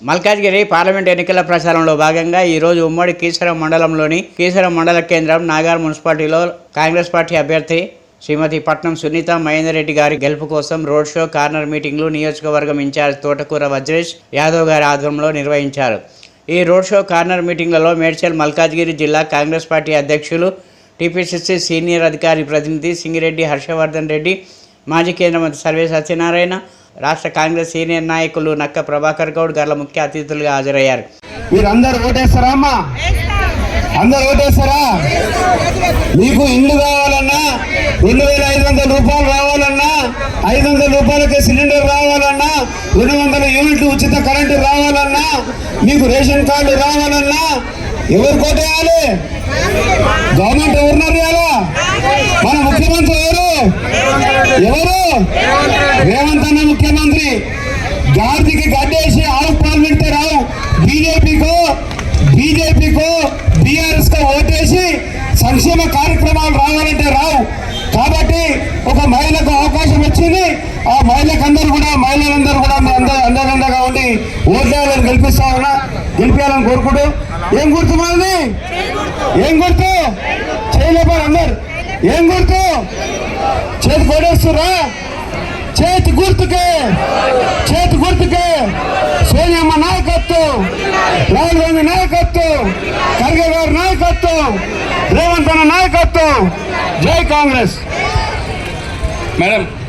Malkajgiri parliament ఎన్నికల ప్రచారంలో భాగంగా ఈరోజు ఉమ్మడి కీసరం మండలంలోని కీసరం మండల కేంద్రం నాగార్ మున్సిపాలిటీలో కాంగ్రెస్ పార్టీ అభ్యర్థి శ్రీమతి పట్నం సునీత మహేందర్ రెడ్డి గారి గెలుపు కోసం రోడ్ షో కార్నర్ మీటింగ్లు నియోజకవర్గం ఇన్ఛార్జ్ తోటకూర వజ్రేష్ యాదవ్ గారి ఆధ్వర్యంలో నిర్వహించారు. ఈ రోడ్ షో కార్నర్ మీటింగ్లలో మేడ్చల్ మల్కాజ్గిరి జిల్లా కాంగ్రెస్ పార్టీ అధ్యక్షులు టీపీసీసీ సీనియర్ అధికారి ప్రతినిధి సింగిరెడ్డి హర్షవర్ధన్ రెడ్డి మాజీ కేంద్ర మంత్రి సర్వే సత్యనారాయణ రాష్ట్ర కాంగ్రెస్ సీనియర్ నాయకులు నక్క ప్రభాకర్ గౌడ్ గర్ల ముఖ్య అతిథులుగా హాజరయ్యారు. మీరందరూ ఓటేస్తారా అమ్మా అందరు ఓటేస్తారా? మీకు ఇల్లు కావాలన్నా రెండు వేల ఐదు వందల రూపాయలు రావాలన్నా ఐదు వందల రూపాయలకి సిలిండర్ రావాలన్నా రెండు వందల యూనిట్లు ఉచిత కరెంటు రావాలన్నా మీకు రేషన్ కార్డు రావాలన్నా ఎవరు కోటేయాలి? గవర్నమెంట్ ఎవరున్నారు ఇవాళ మన ముఖ్యమంత్రి ఎవరు ఎవరు? రేవంత్ అన్న ముఖ్యమంత్రి. గార్దికి గడ్డేసి ఆరు పాలు పెడితే రావు. బీజేపీకో బీజేపీకో బీఆర్ఎస్ కో ఓటేసి సంక్షేమ కార్యక్రమాలు రావాలంటే రావు. కాబట్టి ఒక మహిళకు అవకాశం వచ్చింది. ఆ మహిళకు అందరూ కూడా మహిళలందరూ కూడా మీ అందరూ అందరండగా ఉండి ఓట్లేయాలని గెలిపిస్తా ఉన్నా గెలిపించాలని కోరుకుంటూ. ఏం గుర్తు మనది ఏం గుర్తు? చేయలేపారు అందరు. ఏం గుర్తు? చేస్తురా చేతి గుర్తుకే. చేతి గుర్తుకే. సోనియమ్మ నాయకత్వం. రాహుల్ గాంధీ నాయకత్వం. ఖర్గే గారి నాయకత్వం. రేవంత్ అన్న నాయకత్వం. జై కాంగ్రెస్. మేడం